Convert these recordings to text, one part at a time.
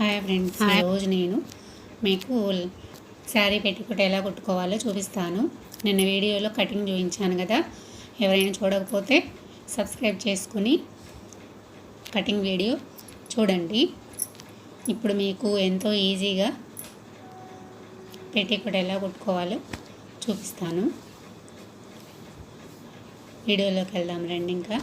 Hi friends ఈరోజు నేను మీకు శారీ పెట్టికుట ఎలా కుట్టుకోవాలో చూపిస్తాను. నిన్న వీడియోలో కటింగ్ చూపించాను కదా. ఎవరైనా చూడకపోతే సబ్స్క్రైబ్ చేసుకుని కటింగ్ వీడియో చూడండి. ఇప్పుడు మీకు ఎంతో ఈజీగా పెట్టికుట ఎలా కుట్టుకోవాలో చూపిస్తాను. వీడియోలోకి వెళ్దాం రండి ఇంకా.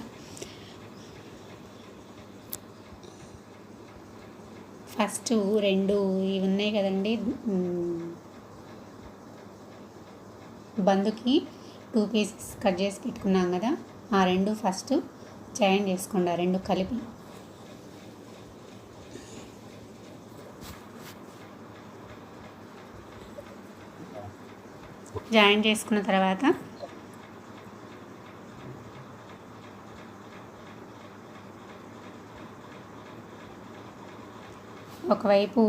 ఫస్ట్ రెండు ఇవి ఉన్నాయి కదండి. బందుకి టూ పీసెస్ కట్ చేసి పెట్టుకున్నాం కదా. ఆ రెండు ఫస్ట్ జాయిన్ చేసుకోండి ఆ రెండు కలిపి. జాయిన్ చేసుకున్న తర్వాత ఒకవైపు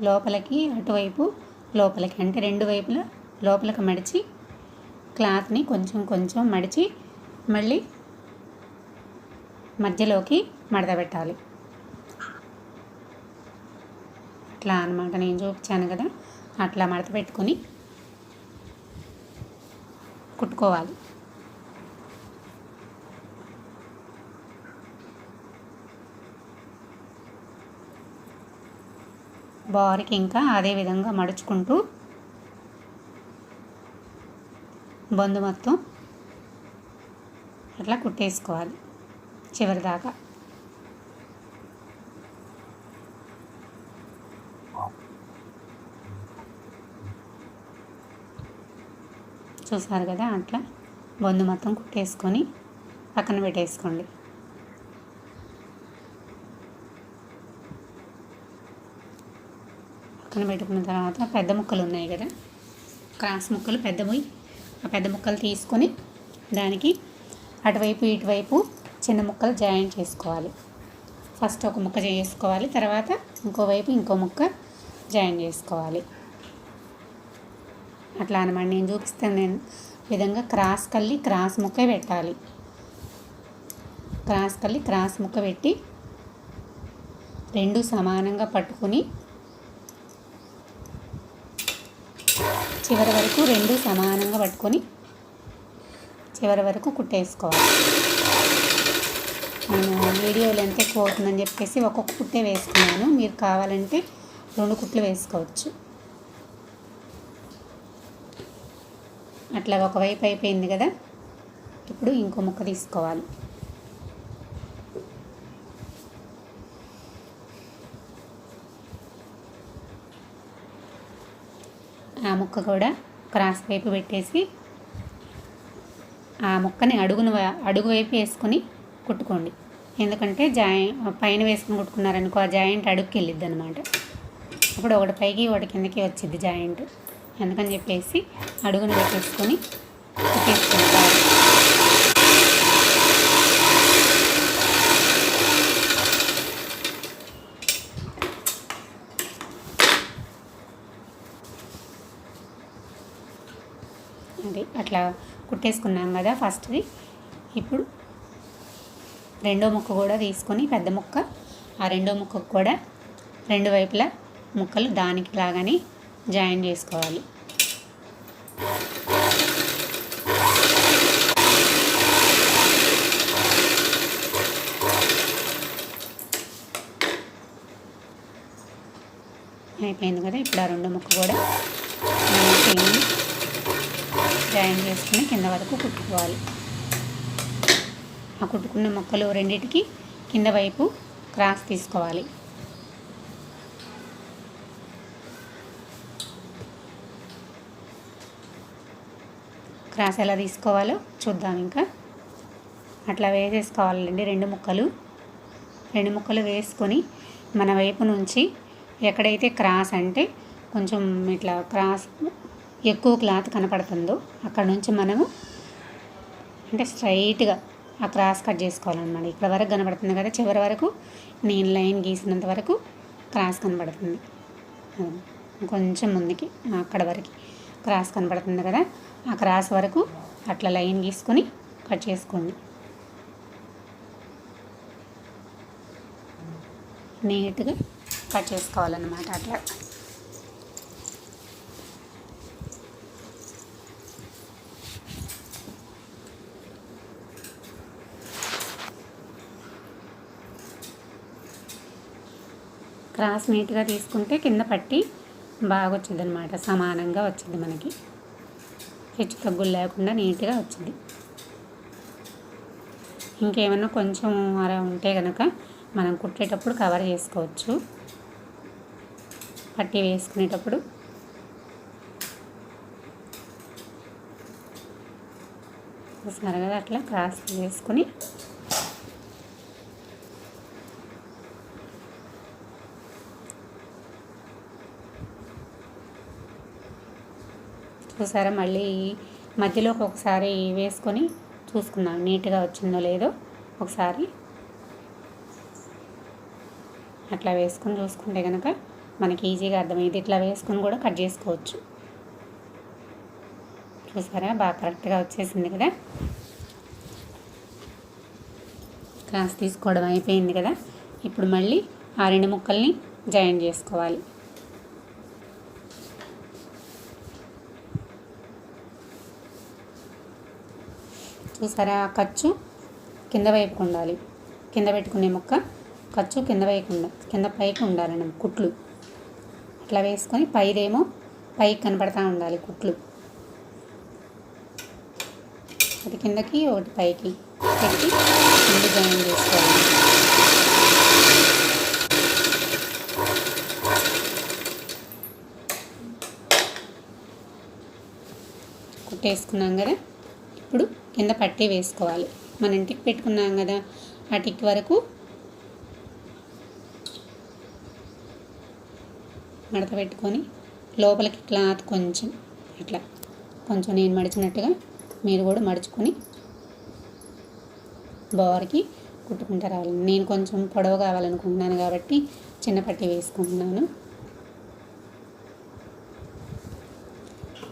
లోపలికి అటువైపు లోపలికి అంటే రెండు వైపులా లోపలికి మడిచి క్లాత్ని కొంచెం కొంచెం మడిచి మళ్ళీ మధ్యలోకి మడత పెట్టాలి. అట్లా అనమాట నేను చూపించాను కదా. అట్లా మడత పెట్టుకొని కుట్టుకోవాలి. బార్కి ఇంకా అదే విధంగా మడుచుకుంటూ బందు మొత్తం అట్లా కుట్టేసుకోవాలి చివరి దాకా చూసారు కదా? అట్లా బొందు మొత్తం కుట్టేసుకొని పక్కన పెట్టేసుకోండి. పక్కన పెట్టుకున్న తర్వాత పెద్ద ముక్కలు ఉన్నాయి కదా. క్రాస్ ముక్కలు పెద్దవి ఆ పెద్ద ముక్కలు తీసుకొని దానికి అటువైపు ఇటువైపు చిన్న ముక్కలు జాయిన్ చేసుకోవాలి. ఫస్ట్ ఒక ముక్క చేసుకోవాలి తర్వాత ఇంకోవైపు ఇంకో ముక్క జాయిన్ చేసుకోవాలి. అట్లా అనమాట నేను చూపిస్తాను నేను. విధంగా క్రాస్ కల్లి క్రాస్ ముక్క పెట్టాలి. క్రాస్ కల్లి క్రాస్ ముక్క పెట్టి రెండు సమానంగా పట్టుకొని చివరి వరకు రెండు సమానంగా పట్టుకొని చివరి వరకు కుట్టేసుకోవాలి. నేను వీడియో లెంత్ ఎక్కువ అవుతుందని చెప్పేసి ఒక్కొక్క కుట్టే వేసుకున్నాను. మీరు కావాలంటే రెండు కుట్లు వేసుకోవచ్చు. అట్లా ఒకవైపు అయిపోయింది కదా. ఇప్పుడు ఇంకో ముక్క తీసుకోవాలి. ఆ ముక్క కూడా క్రాస్ వైపు పెట్టేసి ఆ ముక్కని అడుగున అడుగు వైపు వేసుకొని కుట్టుకోండి. ఎందుకంటే జాయి పైన వేసుకుని కుట్టుకున్నారనుకో ఆ జాయింట్ అడుగుకి వెళ్ళిద్ది అనమాట అప్పుడు ఒకటి పైకి ఒకటి కిందకి వచ్చింది జాయింట్. అందుకని చెప్పేసి అడుగున పెట్టేసుకొని కుట్టేసుకోండి బాగా. అది అట్లా కుట్టేసుకున్నాం కదా ఫస్ట్ది. ఇప్పుడు రెండో ముక్క కూడా తీసుకొని పెద్ద ముక్క ఆ రెండో ముక్కకు కూడా రెండు వైపులా ముక్కలు దానికి లాగానే జాయిన్ చేసుకోవాలి. అయిపోయింది కదా ఇప్పుడు ఆ రెండో ముక్క కూడా. జాయిన్ చేసుకుని కింద వరకు కుట్టుకోవాలి. ఆ కుట్టుకున్న మొక్కలు రెండింటికి కింద వైపు క్రాస్ తీసుకోవాలి. క్రాస్ ఎలా తీసుకోవాలో చూద్దాం ఇంకా. అట్లా వేసేసుకోవాలండి రెండు ముక్కలు. రెండు ముక్కలు వేసుకొని మన వైపు నుంచి ఎక్కడైతే క్రాస్ అంటే కొంచెం ఇట్లా క్రాస్ ఎక్కువ క్లాత్ కనపడుతుందో అక్కడ నుంచి మనము అంటే స్ట్రైట్గా ఆ క్రాస్ కట్ చేసుకోవాలన్నమాట. ఇక్కడ వరకు కనబడుతుంది కదా చివరి వరకు నేను లైన్ గీసినంత వరకు క్రాస్ కనబడుతుంది కొంచెం ముందుకి అక్కడ వరకు క్రాస్ కనబడుతుంది కదా ఆ క్రాస్ వరకు అట్లా లైన్ గీసుకొని కట్ చేసుకోండి. నీట్గా కట్ చేసుకోవాలన్నమాట అట్లా. క్రాస్ నీట్గా తీసుకుంటే కింద పట్టి బాగా వచ్చింది అనమాట సమానంగా వచ్చింది మనకి. హెచ్చు తగ్గులు లేకుండా నీట్గా వచ్చింది. ఇంకేమన్నా కొంచెం అలా ఉంటే కనుక మనం కుట్టేటప్పుడు కవర్ చేసుకోవచ్చు. పట్టి వేసుకునేటప్పుడు. చూస్తున్నారు కదా అట్లా క్రాస్ వేసుకుని చూసారా మళ్ళీ మధ్యలో ఒకసారి వేసుకొని చూసుకుందాం. నీట్గా వచ్చిందో లేదో ఒకసారి. అట్లా వేసుకొని చూసుకుంటే కనుక మనకి ఈజీగా అర్థమైంది. ఇట్లా వేసుకొని కూడా కట్ చేసుకోవచ్చు. చూసారా? బాగా కరెక్ట్గా వచ్చేసింది కదా? క్లాస్ తీసుకోవడం అయిపోయింది కదా? ఇప్పుడు మళ్ళీ ఆ రెండు ముక్కల్ని జాయిన్ చేసుకోవాలి. చూసారా ఆ ఖర్చు కింద వైపుకు ఉండాలి. కింద పెట్టుకునే మొక్క ఖర్చు కింద వైపు కింద పైకి ఉండాలండి కుట్లు. అట్లా వేసుకొని పైదేమో పైకి కనపడతా ఉండాలి కుట్లు. ఒకటి కిందకి ఒకటి పైకి పెట్టి ముందు జాయిన్ చేసుకోవాలి. కుట్టేసుకున్నాం కదా? ఇప్పుడు కింద పట్టి వేసుకోవాలి. మన ఇంటికి పెట్టుకున్నాం కదా ఆ టిక్ వరకు మడత పెట్టుకొని లోపలికి క్లాత్ కొంచెం ఇట్లా కొంచెం నేను మడిచినట్టుగా మీరు కూడా మడుచుకొని బోర్కి కుట్టుకుంటారు రావాలి. నేను కొంచెం పొడవు కావాలనుకుంటున్నాను కాబట్టి చిన్న పట్టి వేసుకుంటున్నాను.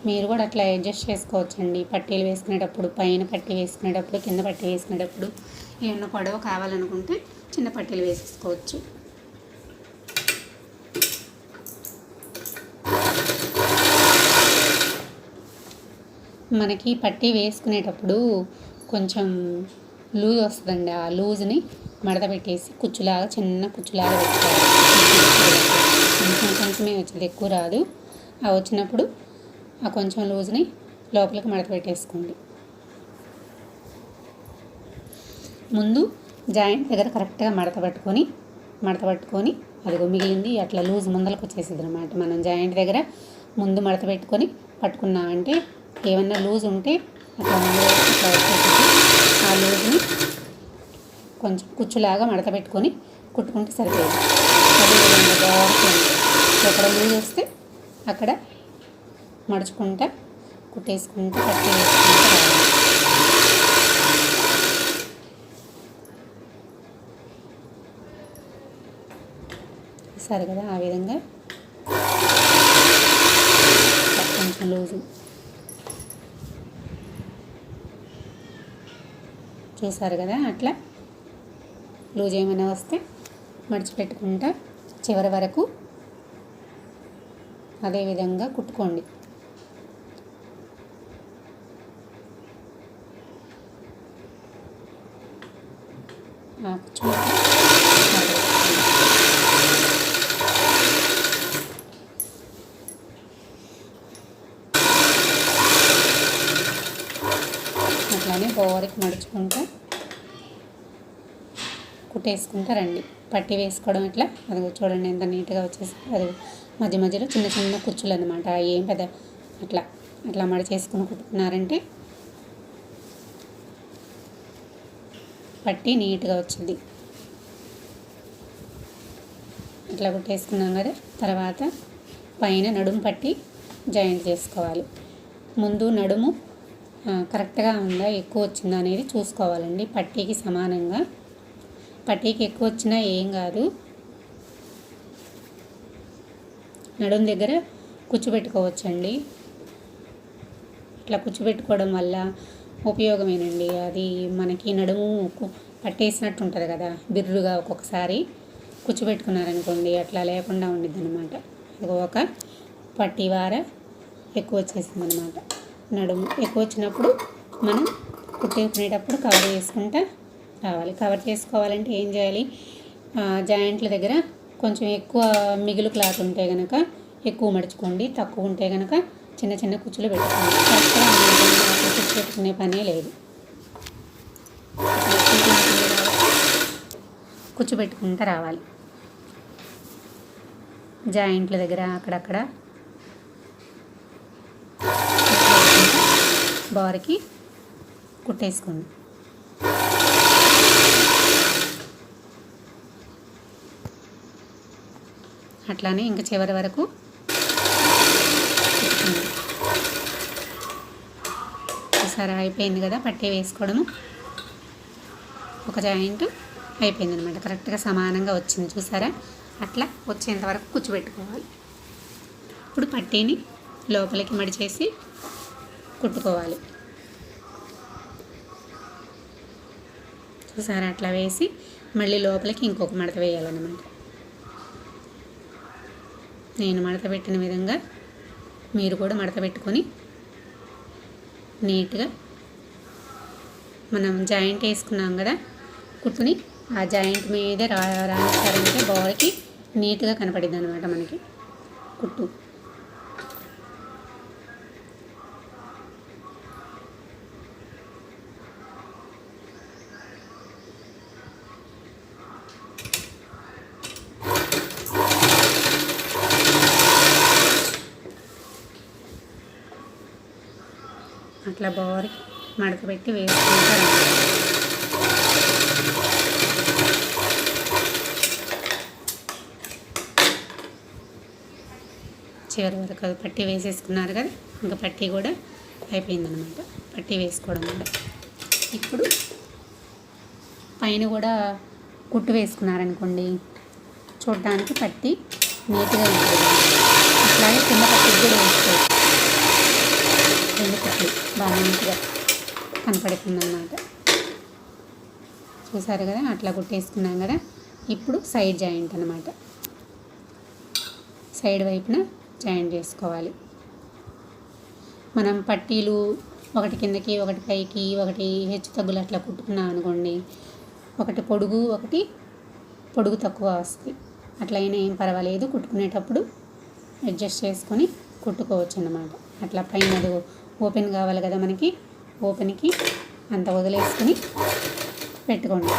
మీరు కూడా అట్లా అడ్జస్ట్ చేసుకోవచ్చండి. పట్టీలు వేసుకునేటప్పుడు పైన పట్టీ వేసుకునేటప్పుడు కింద పట్టీ వేసుకునేటప్పుడు ఏమన్నా పొడవు కావాలనుకుంటే చిన్న పట్టీలు వేసేసుకోవచ్చు. మనకి పట్టీ వేసుకునేటప్పుడు కొంచెం లూజ్ వస్తుందండి. ఆ లూజ్ని మడత పెట్టేసి కుచ్చులాగా చిన్న కుచ్చులాగా పెట్టుకోవాలి కొంచెం కొంచెమే వచ్చింది. ఎక్కువ రాదు. ఆ వచ్చినప్పుడు ఆ కొంచెం లూజ్ని లోపలికి మడత పెట్టేసుకోండి. ముందు జాయింట్ దగ్గర కరెక్ట్గా మడత పట్టుకొని మడత పట్టుకొని అదిగో మిగిలింది అట్లా లూజ్ ముందలకు వచ్చేసింది అనమాట మనం జాయింట్ దగ్గర ముందు మడత పెట్టుకొని పట్టుకున్నామంటే ఏమన్నా లూజ్ ఉంటే అట్లా ముందు వచ్చేసింది. ఆ లూజ్ని కొంచెం కుచ్చులాగా మడత పెట్టుకొని కుట్టుకుంటే సరిపోయింది. అదే బాగుంటుంది ఎక్కడ లూజ్ వస్తే అక్కడ మడుచుకుంటా కుట్టేసుకుంటూ కట్టి సరే కదా ఆ విధంగా కొంచెం లూజు. చూసారు కదా అట్లా? లూజ్ ఏమైనా వస్తే మడిచిపెట్టుకుంటా చివరి వరకు అదే విధంగా కుట్టుకోండి. అట్లానే బోరికి మడుచుకుంటా కుట్టేసుకుంటా రండి. పట్టి వేసుకోవడం ఇట్లా అది చూడండి ఎంత నీట్గా వచ్చేసి అది మధ్య మధ్యలో చిన్న చిన్న కుచ్చులు అనమాట ఏం పెద్ద అట్లా అట్లా మడిచేసుకుని కుట్టుకున్నారంటే పట్టి నీట్గా వచ్చింది. ఇట్లా కుట్టేసుకున్నాం కదా తర్వాత పైన నడుము పట్టి జాయింట్ చేసుకోవాలి. ముందు నడుము కరెక్ట్గా ఉందా ఎక్కువ వచ్చిందా అనేది చూసుకోవాలండి. పట్టీకి సమానంగా. పట్టీకి ఎక్కువ వచ్చినా ఏం కాదు. నడుం దగ్గర కూర్చోబెట్టుకోవచ్చండి. ఇట్లా కూర్చోబెట్టుకోవడం వల్ల ఉపయోగమేనండి. అది మనకి నడుము పట్టేసినట్టు ఉంటుంది కదా. బిర్రుగా ఒక్కొక్కసారి కూర్చోబెట్టుకున్నారనుకోండి అట్లా లేకుండా ఉండిద్ది అనమాట ఒక పట్టి వార ఎక్కువ వచ్చేసింది అనమాట నడుము ఎక్కువ వచ్చినప్పుడు మనం కుట్టించుకునేటప్పుడు కవర్ చేసుకుంటా రావాలి. కవర్ చేసుకోవాలంటే ఏం చేయాలి? జాయింట్ల దగ్గర కొంచెం ఎక్కువ మిగులు క్లాత్ ఉంటే కనుక ఎక్కువ మడుచుకోండి. తక్కువ ఉంటే కనుక చిన్న చిన్న కుచ్చులు పెట్టుకోండి. పెట్టుకునే పనే లేదు. కూర్చోబెట్టుకుంటూ రావాలి. జాయింట్ల దగ్గర అక్కడక్కడ బార్కి కుట్టేసుకోండి అట్లానే ఇంకా చివరి వరకు ఒకసారి అయిపోయింది కదా పట్టే వేసుకోవడము. ఒక జాయింట్ అయిపోయింది అనమాట కరెక్ట్గా సమానంగా వచ్చింది చూసారా? అట్లా వచ్చేంతవరకు కూర్చోబెట్టుకోవాలి. ఇప్పుడు పట్టీని లోపలికి మడిచేసి కుట్టుకోవాలి. చూసారా? అట్లా వేసి మళ్ళీ లోపలికి ఇంకొక మడత వేయాలన్నమాట. నేను మడత పెట్టిన విధంగా మీరు కూడా మడత పెట్టుకొని నీట్గా మనం జాయింట్ వేసుకున్నాం కదా కుట్టుని ఆ జాయింట్ మీద రా రాస్తారంటే బాల్కి నీట్గా కనపడిద్ది అనమాట మనకి కుట్టు. అట్లా బోరి మడతపెట్టి వేసుకుంటాను వేసుకుంటారు. చివరి వరకు అది పట్టి వేసేసుకున్నారు కదా ఇంకా పట్టి కూడా అయిపోయిందనమాట పట్టి వేసుకోవడం కూడా ఇప్పుడు పైన కూడా కుట్టు వేసుకున్నారనుకోండి చూడడానికి పట్టి నీట్గా ఉంటుంది. అట్లాగే కింద పట్టి కూడా వేసుకోవచ్చు. రెండు కుట్లు బాగా నీట్గా కనపడుతుందన్నమాట. చూసారు కదా? అట్లా కుట్టేసుకున్నాం కదా? ఇప్పుడు సైడ్ జాయింట్ అనమాట సైడ్ వైపున జాయింట్ చేసుకోవాలి. మనం పట్టీలు ఒకటి కిందకి ఒకటి పైకి ఒకటి హెచ్చు తగ్గులు అట్లా కుట్టుకున్నాం అనుకోండి ఒకటి పొడుగు ఒకటి పొడుగు తక్కువ వస్తుంది అట్లయినా ఏం పర్వాలేదు. కుట్టుకునేటప్పుడు అడ్జస్ట్ చేసుకొని కుట్టుకోవచ్చు అన్నమాట. అట్లా పైన ఓపెన్ కావాలి కదా మనకి. ఓపెన్కి అంత వదిలేసుకొని పెట్టుకోండి.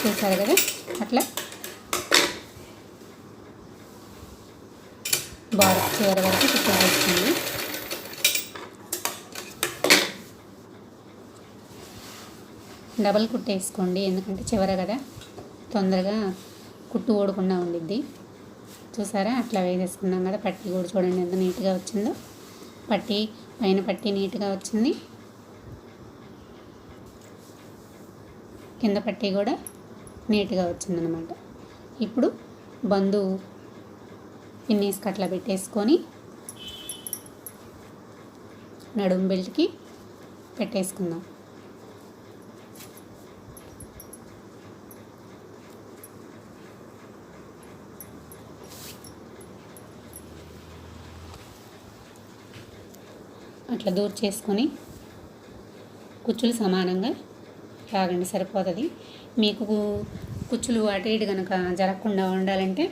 చూసారు కదా? అట్లా. బాగా చివరి వరకు కుట్టేస్తుంది డబల్ కుట్టేసుకోండి ఎందుకంటే చివర కదా. తొందరగా కుట్టు ఓడకుండా ఉండిద్ది. చూసారా? అట్లా వేసేసుకున్నాం కదా పట్టి కూడా చూడండి ఎంత నీట్గా వచ్చిందో. పట్టి పైన పట్టి నీట్గా వచ్చింది. కింద పట్టి కూడా నీట్గా వచ్చిందనమాట. ఇప్పుడు బంధు పిన్నేసుకు అట్లా పెట్టేసుకొని నడుము బెల్ట్కి పెట్టేసుకుందాం. అట్లా దూర్ చేసుకొని కుచ్చులు సమానంగా లాగండి సరిపోతుంది. మీకు కుచ్చులు అటు ఇటు కనుక జరగకుండా ఉండాలంటే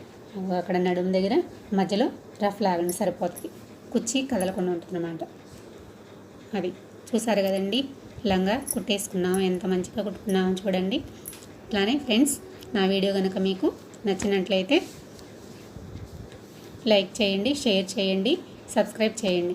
అక్కడ నడుము దగ్గర మధ్యలో రఫ్ లాగండి సరిపోతుంది. కుచ్చి కదలకుండా ఉంటుందన్నమాట. అది చూసారు కదండి లంగా కుట్టేసుకున్నాం ఎంత మంచిగా కుట్టుకున్నామో చూడండి. అలానే ఫ్రెండ్స్ నా వీడియో కనుక మీకు నచ్చినట్లయితే లైక్ చేయండి షేర్ చేయండి సబ్స్క్రైబ్ చేయండి.